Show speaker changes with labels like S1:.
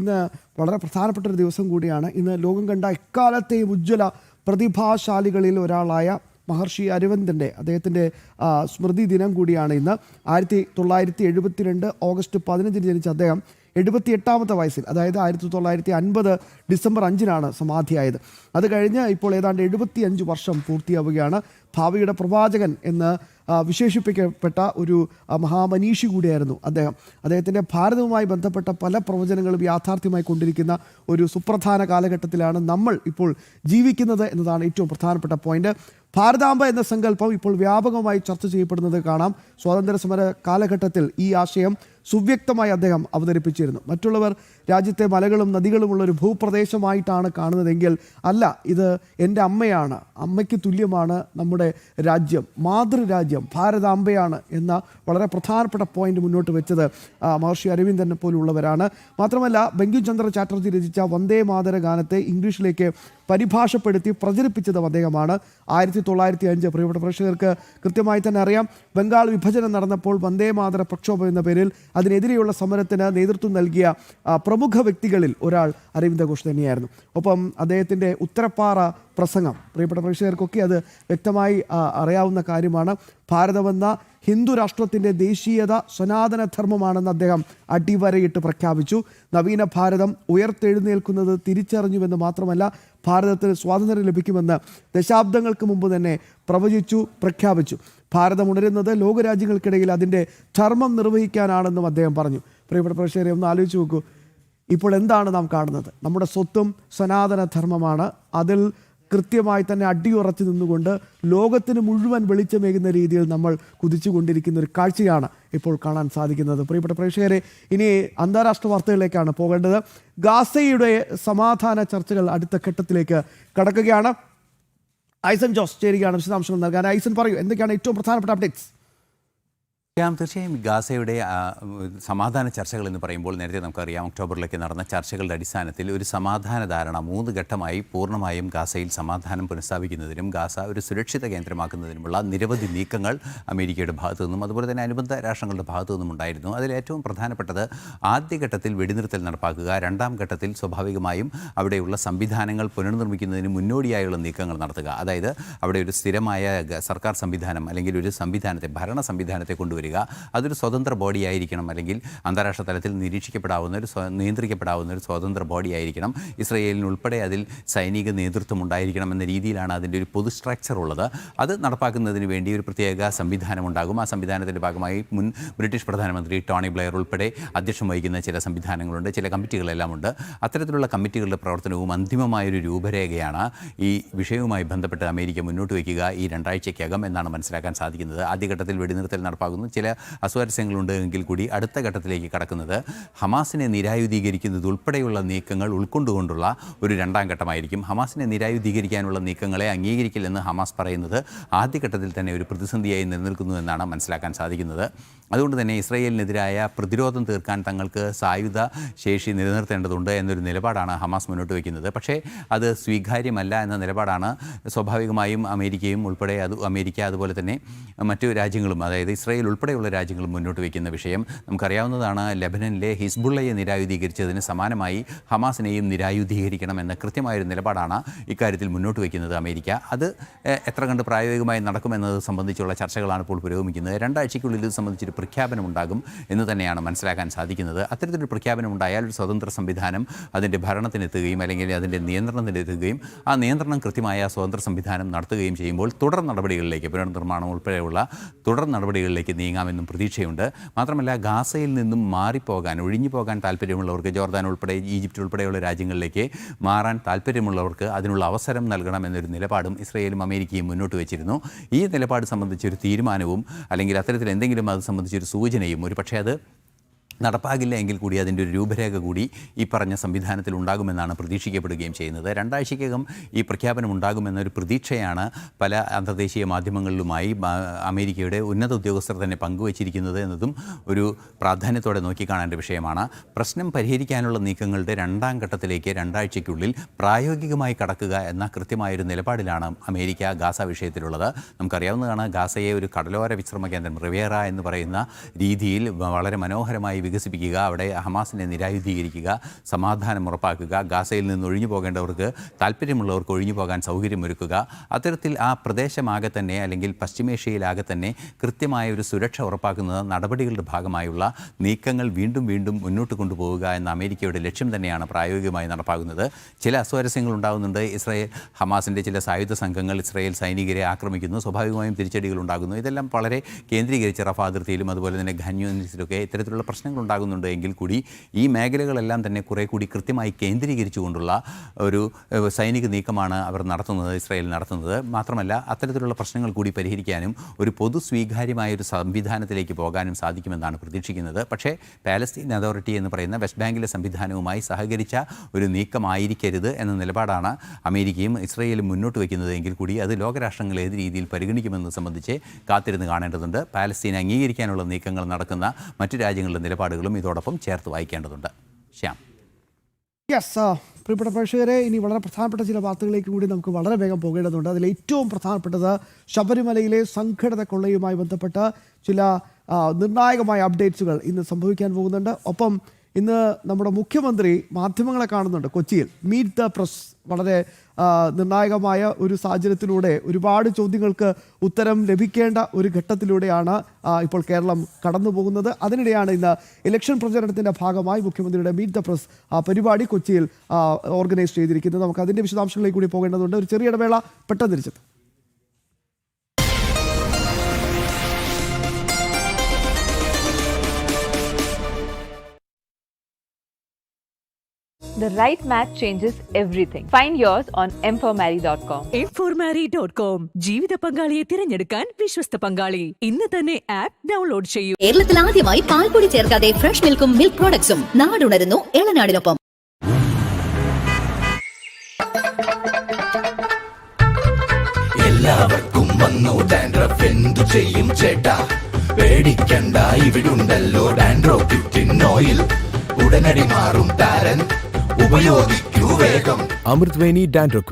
S1: ഇന്ന് വളരെ പ്രധാനപ്പെട്ട ഒരു ദിവസം കൂടിയാണ്. ഇന്ന് ലോകം കണ്ട എക്കാലത്തെയും ഉജ്ജ്വല പ്രതിഭാശാലികളിൽ ഒരാളായ മഹർഷി അരവിന്ദന്റെ അദ്ദേഹത്തിന്റെ സ്മൃതി ദിനം കൂടിയാണ് ഇന്ന്. ആയിരത്തി തൊള്ളായിരത്തി എഴുപത്തിരണ്ട് ഓഗസ്റ്റ് പതിനഞ്ചിന് ജനിച്ച അദ്ദേഹം എഴുപത്തി എട്ടാമത്തെ വയസ്സിൽ അതായത് ആയിരത്തി തൊള്ളായിരത്തി അൻപത് ഡിസംബർ അഞ്ചിനാണ് സമാധിയായത്. അത് കഴിഞ്ഞ് ഇപ്പോൾ ഏതാണ്ട് എഴുപത്തി അഞ്ച് വർഷം പൂർത്തിയാവുകയാണ്. ഭാവിയുടെ പ്രവാചകൻ എന്ന് വിശേഷിപ്പിക്കപ്പെട്ട ഒരു മഹാമനീഷി കൂടിയായിരുന്നു അദ്ദേഹം. അദ്ദേഹത്തിന്റെ ഭാരതവുമായി ബന്ധപ്പെട്ട പല പ്രവചനങ്ങളും യാഥാർത്ഥ്യമായി കൊണ്ടിരിക്കുന്ന ഒരു സുപ്രധാന കാലഘട്ടത്തിലാണ് നമ്മൾ ഇപ്പോൾ ജീവിക്കുന്നത് എന്നതാണ് ഏറ്റവും പ്രധാനപ്പെട്ട പോയിന്റ്. ഭാരതാംബ എന്ന സങ്കല്പം ഇപ്പോൾ വ്യാപകമായി ചർച്ച ചെയ്യപ്പെടുന്നത് കാണാം. സ്വാതന്ത്ര്യ സമര കാലഘട്ടത്തിൽ ഈ ആശയം സുവ്യക്തമായി അദ്ദേഹം അവതരിപ്പിച്ചിരുന്നു. മറ്റുള്ളവർ രാജ്യത്തെ മലകളും നദികളുമുള്ള ഒരു ഭൂപ്രദേശമായിട്ടാണ് കാണുന്നതെങ്കിൽ അല്ല ഇത് എന്റെ അമ്മയാണ്. അമ്മയ്ക്ക് തുല്യമാണ് നമ്മുടെ രാജ്യം മാതൃരാജ്യം ഭാരതാംബയാണ് എന്ന വളരെ പ്രധാനപ്പെട്ട പോയിന്റ് മുന്നോട്ട് വെച്ചത് മഹർഷി അരവിന്ദനെ പോലുള്ളവരാണ്. മാത്രമല്ല ബങ്കിം ചന്ദ്ര ചാറ്റർജി രചിച്ച വന്ദേ മാതര ഗാനത്തെ ഇംഗ്ലീഷിലേക്ക് പരിഭാഷപ്പെടുത്തി പ്രചരിപ്പിച്ചതും അദ്ദേഹമാണ്. ആയിരത്തി തൊള്ളായിരത്തി അഞ്ച് പ്രിയപ്പെട്ട പ്രേക്ഷകർക്ക് കൃത്യമായി തന്നെ അറിയാം ബംഗാൾ വിഭജനം നടന്നപ്പോൾ വന്ദേ മാതര പ്രക്ഷോഭം എന്ന പേരിൽ അതിനെതിരെയുള്ള സമരത്തിന് നേതൃത്വം നൽകിയ പ്രമുഖ വ്യക്തികളിൽ ഒരാൾ അരവിന്ദ ഘോഷ് തന്നെയായിരുന്നു. ഒപ്പം അദ്ദേഹത്തിന്റെ ഉത്തരപ്പാറ പ്രസംഗം പ്രിയപ്പെട്ട പ്രേക്ഷകർക്കൊക്കെ അത് വ്യക്തമായി അറിയാവുന്ന കാര്യമാണ്. ഭാരതമെന്ന ഹിന്ദു രാഷ്ട്രത്തിന്റെ ദേശീയത സനാതനധർമ്മമാണെന്ന് അദ്ദേഹം അടിവരയിട്ട് പ്രഖ്യാപിച്ചു. നവീന ഭാരതം ഉയർത്തെഴുന്നേൽക്കുന്നത് തിരിച്ചറിഞ്ഞുവെന്ന് മാത്രമല്ല ഭാരതത്തിന് സ്വാതന്ത്ര്യം ലഭിക്കുമെന്ന് ദശാബ്ദങ്ങൾക്ക് മുമ്പ് തന്നെ പ്രവചിച്ചു പ്രഖ്യാപിച്ചു. ഭാരതം ഉണരുന്നത് ലോകരാജ്യങ്ങൾക്കിടയിൽ അതിന്റെ ധർമ്മം നിർവഹിക്കാനാണെന്നും അദ്ദേഹം പറഞ്ഞു. പ്രിയപ്പെട്ട പ്രേക്ഷകരെ ഒന്ന് ആലോചിച്ച് നോക്കൂ. ഇപ്പോൾ എന്താണ് നാം കാണുന്നത്? നമ്മുടെ സ്വത്തും സനാതന ധർമ്മമാണ്. അതിൽ കൃത്യമായി തന്നെ അടിയുറച്ചു നിന്നുകൊണ്ട് ലോകത്തിന് മുഴുവൻ വെളിച്ചമേകുന്ന രീതിയിൽ നമ്മൾ കുതിച്ചുകൊണ്ടിരിക്കുന്ന ഒരു കാഴ്ചയാണ് ഇപ്പോൾ കാണാൻ സാധിക്കുന്നത്. പ്രിയപ്പെട്ട പ്രേക്ഷകരെ ഇനി അന്താരാഷ്ട്ര വാർത്തകളിലേക്കാണ് പോകേണ്ടത്. ഗാസയുടെ സമാധാന ചർച്ചകൾ അടുത്ത ഘട്ടത്തിലേക്ക് കടക്കുകയാണ്. ഐസൻ ജോസ് ചേരുകയാണ് വിശദാംശങ്ങൾ നൽകാൻ. ഐസൻ പറയൂ എന്തൊക്കെയാണ് ഏറ്റവും പ്രധാനപ്പെട്ട അപ്ഡേറ്റ്സ്
S2: ശ്യാം തീർച്ചയായും ഗാസയുടെ സമാധാന ചർച്ചകൾ എന്ന് പറയുമ്പോൾ നേരത്തെ നമുക്കറിയാം ഒക്ടോബറിലേക്ക് നടന്ന ചർച്ചകളുടെ അടിസ്ഥാനത്തിൽ ഒരു സമാധാന ധാരണ മൂന്ന് ഘട്ടമായി പൂർണമായും ഗാസയിൽ സമാധാനം പുനഃസ്ഥാപിക്കുന്നതിനും ഗാസ ഒരു സുരക്ഷിത കേന്ദ്രമാക്കുന്നതിനുമുള്ള നിരവധി നീക്കങ്ങൾ അമേരിക്കയുടെ ഭാഗത്തു നിന്നും അതുപോലെ തന്നെ അനുബന്ധ രാഷ്ട്രങ്ങളുടെ ഭാഗത്തു നിന്നും ഉണ്ടായിരുന്നു. അതിൽ ഏറ്റവും പ്രധാനപ്പെട്ടത് ആദ്യഘട്ടത്തിൽ വെടിനിർത്തൽ നടപ്പാക്കുക രണ്ടാം ഘട്ടത്തിൽ സ്വാഭാവികമായും അവിടെയുള്ള സംവിധാനങ്ങൾ പുനർനിർമ്മിക്കുന്നതിന് മുന്നോടിയായുള്ള നീക്കങ്ങൾ നടത്തുക. അതായത് അവിടെ ഒരു സ്ഥിരമായ സർക്കാർ സംവിധാനം അല്ലെങ്കിൽ ഒരു സംവിധാനത്തെ ഭരണ സംവിധാനത്തെ കൊണ്ടുവരിക അതൊരു സ്വതന്ത്ര ബോഡി ആയിരിക്കണം. അല്ലെങ്കിൽ അന്താരാഷ്ട്ര തലത്തിൽ നിരീക്ഷിക്കപ്പെടാവുന്ന ഒരു നിയന്ത്രിക്കപ്പെടാവുന്ന ഒരു സ്വതന്ത്ര ബോഡി ആയിരിക്കണം. ഇസ്രയേലിന് ഉൾപ്പെടെ അതിൽ സൈനിക നേതൃത്വം ഉണ്ടായിരിക്കണം എന്ന രീതിയിലാണ് അതിന്റെ ഒരു പൊതു സ്ട്രക്ചർ ഉള്ളത്. അത് നടപ്പാക്കുന്നതിന് വേണ്ടി ഒരു പ്രത്യേക സംവിധാനം ഉണ്ടാകും. ആ സംവിധാനത്തിന്റെ ഭാഗമായി മുൻ ബ്രിട്ടീഷ് പ്രധാനമന്ത്രി ടോണി ബ്ലെയർ ഉൾപ്പെടെ അധ്യക്ഷം വഹിക്കുന്ന ചില സംവിധാനങ്ങളുണ്ട്. ചില കമ്മിറ്റികളെല്ലാം ഉണ്ട്. അത്തരത്തിലുള്ള കമ്മിറ്റികളുടെ പ്രവർത്തനവും അന്തിമമായൊരു രൂപരേഖയാണ് ഈ വിഷയവുമായി ബന്ധപ്പെട്ട് അമേരിക്ക മുന്നോട്ട് വയ്ക്കുക ഈ രണ്ടാഴ്ചയ്ക്കകം എന്നാണ് മനസ്സിലാക്കാൻ സാധിക്കുന്നത്. ആദ്യഘട്ടത്തിൽ വെടിനിർത്തൽ നടപ്പാക്കുന്നു ചില അസ്വാരസ്യങ്ങളുണ്ട് എങ്കിൽ കൂടി അടുത്ത ഘട്ടത്തിലേക്ക് കടക്കുന്നത്. ഹമാസിനെ നിരായുധീകരിക്കുന്നത് ഉൾപ്പെടെയുള്ള നീക്കങ്ങൾ ഉൾക്കൊണ്ടുകൊണ്ടുള്ള ഒരു രണ്ടാം ഘട്ടമായിരിക്കും. ഹമാസിനെ നിരായുധീകരിക്കാനുള്ള നീക്കങ്ങളെ അംഗീകരിക്കില്ലെന്ന് ഹമാസ് പറയുന്നത് ആദ്യഘട്ടത്തിൽ തന്നെ ഒരു പ്രതിസന്ധിയായി നിലനിൽക്കുന്നു എന്നാണ് മനസ്സിലാക്കാൻ സാധിക്കുന്നത്. അതുകൊണ്ട് തന്നെ ഇസ്രയേലിനെതിരായ പ്രതിരോധം തീർക്കാൻ തങ്ങൾക്ക് സായുധ ശേഷി നിലനിർത്തേണ്ടതുണ്ട് എന്നൊരു നിലപാടാണ് ഹമാസ് മുന്നോട്ട് വയ്ക്കുന്നത്. പക്ഷേ അത് സ്വീകാര്യമല്ല എന്ന നിലപാടാണ് സ്വാഭാവികമായും അമേരിക്കയും ഉൾപ്പെടെ അത് അമേരിക്ക അതുപോലെ തന്നെ മറ്റു രാജ്യങ്ങളും അതായത് ഇസ്രയേൽ ഉൾപ്പെടെയുള്ള രാജ്യങ്ങളും മുന്നോട്ട് വയ്ക്കുന്ന വിഷയം നമുക്കറിയാവുന്നതാണ്. ലെബനനിലെ ഹിസ്ബുള്ളയെ നിരായുധീകരിച്ചതിന് സമാനമായി ഹമാസിനെയും നിരായുധീകരിക്കണം എന്ന കൃത്യമായൊരു നിലപാടാണ് ഇക്കാര്യത്തിൽ മുന്നോട്ട് വയ്ക്കുന്നത് അമേരിക്ക. അത് എത്ര കണ്ട് പ്രായോഗികമായി നടക്കുമെന്നത് സംബന്ധിച്ചുള്ള ചർച്ചകളാണ് ഇപ്പോൾ പുരോഗമിക്കുന്നത്. രണ്ടാഴ്ചയ്ക്കുള്ളിൽ ഇത് സംബന്ധിച്ചൊരു പ്രഖ്യാപനം ഉണ്ടാകും എന്ന് തന്നെയാണ് മനസ്സിലാക്കാൻ സാധിക്കുന്നത്. അത്തരത്തിലൊരു പ്രഖ്യാപനം ഉണ്ടായാൽ ഒരു സ്വതന്ത്ര സംവിധാനം അതിന്റെ ഭരണത്തിനെത്തുകയും അല്ലെങ്കിൽ അതിന്റെ നിയന്ത്രണത്തിനെത്തുകയും ആ നിയന്ത്രണം കൃത്യമായ സ്വതന്ത്ര സംവിധാനം നടത്തുകയും ചെയ്യുമ്പോൾ തുടർ നടപടികളിലേക്ക് പുനർനിർമ്മാണം ഉൾപ്പെടെയുള്ള തുടർ നടപടികളിലേക്ക് നീങ്ങാമെന്നും പ്രതീക്ഷയുണ്ട്. മാത്രമല്ല ഗാസയിൽ നിന്നും മാറിപ്പോകാൻ ഒഴിഞ്ഞു പോകാൻ താല്പര്യമുള്ളവർക്ക് ജോർദാൻ ഉൾപ്പെടെ ഈജിപ്റ്റ് ഉൾപ്പെടെയുള്ള രാജ്യങ്ങളിലേക്ക് മാറാൻ താല്പര്യമുള്ളവർക്ക് അതിനുള്ള അവസരം നൽകണം എന്നൊരു നിലപാടും ഇസ്രയേലും അമേരിക്കയും മുന്നോട്ട് വെച്ചിരുന്നു. ഈ നിലപാട് സംബന്ധിച്ചൊരു തീരുമാനവും അല്ലെങ്കിൽ അത്തരത്തിൽ എന്തെങ്കിലും അത് സംബന്ധിച്ചൊരു സൂചനയും ഒരു പക്ഷേ അത് നടപ്പാകില്ല എങ്കിൽ കൂടി അതിന്റെ ഒരു രൂപരേഖ കൂടി ഈ പറഞ്ഞ സംവിധാനത്തിൽ ഉണ്ടാകുമെന്നാണ് പ്രതീക്ഷിക്കപ്പെടുകയും ചെയ്യുന്നത്. രണ്ടാഴ്ചയ്ക്കകം ഈ പ്രഖ്യാപനം ഉണ്ടാകുമെന്നൊരു പ്രതീക്ഷയാണ് പല അന്തർദേശീയ മാധ്യമങ്ങളിലുമായി അമേരിക്കയുടെ ഉന്നത ഉദ്യോഗസ്ഥർ തന്നെ പങ്കുവച്ചിരിക്കുന്നത് എന്നതും ഒരു പ്രാധാന്യത്തോടെ നോക്കിക്കാണേണ്ട വിഷയമാണ്. പ്രശ്നം പരിഹരിക്കാനുള്ള നീക്കങ്ങളുടെ രണ്ടാം ഘട്ടത്തിലേക്ക് രണ്ടാഴ്ചയ്ക്കുള്ളിൽ പ്രായോഗികമായി കടക്കുക എന്ന കൃത്യമായൊരു നിലപാടിലാണ് അമേരിക്ക ഗാസ വിഷയത്തിലുള്ളത്. നമുക്കറിയാവുന്നതാണ് ഗാസയെ ഒരു കടലോര വിശ്രമ കേന്ദ്രം റിവേറ എന്ന് പറയുന്ന രീതിയിൽ വളരെ മനോഹരമായി വികസിപ്പിക്കുക അവിടെ ഹമാസിനെ നിരായുധീകരിക്കുക സമാധാനം ഉറപ്പാക്കുക ഗാസയിൽ നിന്ന് ഒഴിഞ്ഞു പോകേണ്ടവർക്ക് താല്പര്യമുള്ളവർക്ക് ഒഴിഞ്ഞു പോകാൻ സൗകര്യമൊരുക്കുക. അത്തരത്തിൽ ആ പ്രദേശമാകെ തന്നെ അല്ലെങ്കിൽ പശ്ചിമേഷ്യയിലാകെ തന്നെ കൃത്യമായ ഒരു സുരക്ഷ ഉറപ്പാക്കുന്നത് നടപടികളുടെ ഭാഗമായുള്ള നീക്കങ്ങൾ വീണ്ടും വീണ്ടും മുന്നോട്ട് കൊണ്ടുപോവുക എന്ന അമേരിക്കയുടെ ലക്ഷ്യം തന്നെയാണ് പ്രായോഗികമായി നടപ്പാക്കുന്നത്. ചില അസ്വാരസ്യങ്ങൾ ഉണ്ടാകുന്നുണ്ട് ഇസ്രായേൽ ഹമാസിന്റെ ചില സായുധ സംഘങ്ങൾ ഇസ്രായേൽ സൈനികരെ ആക്രമിക്കുന്നു. സ്വാഭാവികമായും തിരിച്ചടികൾ ഉണ്ടാകുന്നു. ഇതെല്ലാം വളരെ കേന്ദ്രീകരിച്ച് റഫ അതിർത്തിയിലും അതുപോലെ തന്നെ ഖന്യൂനിസിലൊക്കെ ഇത്തരത്തിലുള്ള പ്രശ്നങ്ങൾ ഉണ്ടാകുന്നുണ്ട് എങ്കിൽ കൂടി ഈ മേഖലകളെല്ലാം തന്നെ കുറേ കൂടി കൃത്യമായി കേന്ദ്രീകരിച്ചുകൊണ്ടുള്ള ഒരു സൈനിക നീക്കമാണ് അവർ നടത്തുന്നത് ഇസ്രായേൽ നടത്തുന്നത്. മാത്രമല്ല അത്തരത്തിലുള്ള പ്രശ്നങ്ങൾ കൂടി പരിഹരിക്കാനും ഒരു പൊതു സ്വീകാര്യമായ ഒരു സംവിധാനത്തിലേക്ക് പോകാനും സാധിക്കുമെന്നാണ് പ്രതീക്ഷിക്കുന്നത്. പക്ഷേ പാലസ്തീൻ അതോറിറ്റി എന്ന് പറയുന്ന വെസ്റ്റ് ബാങ്കിലെ സംവിധാനവുമായി സഹകരിച്ച ഒരു നീക്കമായിരിക്കരുത് എന്ന നിലപാടാണ് അമേരിക്കയും ഇസ്രായേലും മുന്നോട്ട് വയ്ക്കുന്നത് എങ്കിൽ കൂടി അത് ലോകരാഷ്ട്രങ്ങൾ ഏത് രീതിയിൽ പരിഗണിക്കുമെന്ന് സംബന്ധിച്ച് കാത്തിരുന്ന് കാണേണ്ടതുണ്ട്. പാലസ്തീൻ അംഗീകരിക്കാനുള്ള നീക്കങ്ങൾ നടക്കുന്ന മറ്റു രാജ്യങ്ങളുടെ നിലപാടുകളും ഇതോടൊപ്പം ചേർത്ത് വായിക്കേണ്ടതുണ്ട്. ശ്യാം.
S1: യെസ് പ്രിയപ്പെട്ട പ്രേക്ഷകരെ ഇനി വളരെ പ്രധാനപ്പെട്ട ചില വാർത്തകളിലേക്ക് കൂടി നമുക്ക് വളരെ വേഗം പോകേണ്ടതുണ്ട്. അതിൽ ഏറ്റവും പ്രധാനപ്പെട്ടത് ശബരിമലയിലെ സംഘടന കൊള്ളയുമായി ബന്ധപ്പെട്ട ചില നിർണായകമായ അപ്ഡേറ്റ്സുകൾ ഇന്ന് സംഭവിക്കാൻ പോകുന്നുണ്ട്. ഒപ്പം ഇന്ന് നമ്മുടെ മുഖ്യമന്ത്രി മാധ്യമങ്ങളെ കാണുന്നുണ്ട് കൊച്ചിയിൽ. മീറ്റ് ദ പ്രസ് വളരെ നിർണായകമായ ഒരു സാഹചര്യത്തിലൂടെ ഒരുപാട് ചോദ്യങ്ങൾക്ക് ഉത്തരം ലഭിക്കേണ്ട ഒരു ഘട്ടത്തിലൂടെയാണ് ഇപ്പോൾ കേരളം കടന്നു പോകുന്നത് അതിനിടെയാണ് ഇന്ന് ഇലക്ഷൻ പ്രചരണത്തിന്റെ ഭാഗമായി മുഖ്യമന്ത്രിയുടെ മീറ്റ് ദ പ്രസ് പരിപാടി കൊച്ചിയിൽ ഓർഗനൈസ് ചെയ്തിരിക്കുന്നത്. നമുക്ക് അതിന്റെ വിശദാംശങ്ങളിലേക്ക് കൂടി പോകേണ്ടതുണ്ട്. ഒരു ചെറിയ ഇടവേള പെട്ടെന്ന് തിരിച്ചെത്തും.
S3: The right match changes everything. Find yours on mformarry.com.
S4: എംഫോർമാരി.com ജീവിത പങ്കാളിയെ തിരഞ്ഞെടുക്കാൻ വിശ്വസ്ത പങ്കാളി. ഇന്ന് തന്നെ ആപ്പ് ഡൗൺലോഡ് ചെയ്യൂ.
S5: കേരളത്തിൽ ആദ്യമായി പാൽപ്പൊടി ചേർക്കാതെ ഫ്രഷ് മിൽക്കും മിൽക്ക് പ്രോഡക്ട്സും നാടുണരുന്നു എളനാടിനൊപ്പം
S6: എല്ലാവർക്കും വന്നു ഡാൻഡ്രഫ് എന്തു ചെയ്യും ചേട്ടാ? പേടിക്കണ്ട ഇവിടുണ്ടല്ലോ ഡാൻഡ്രോ ഫിഫ്റ്റിൻ ഓയിൽ ഉടനടി മാറും താരൻ.
S7: ఉపయోగి అమృత్వేణి డాండ్రోక్వెన్.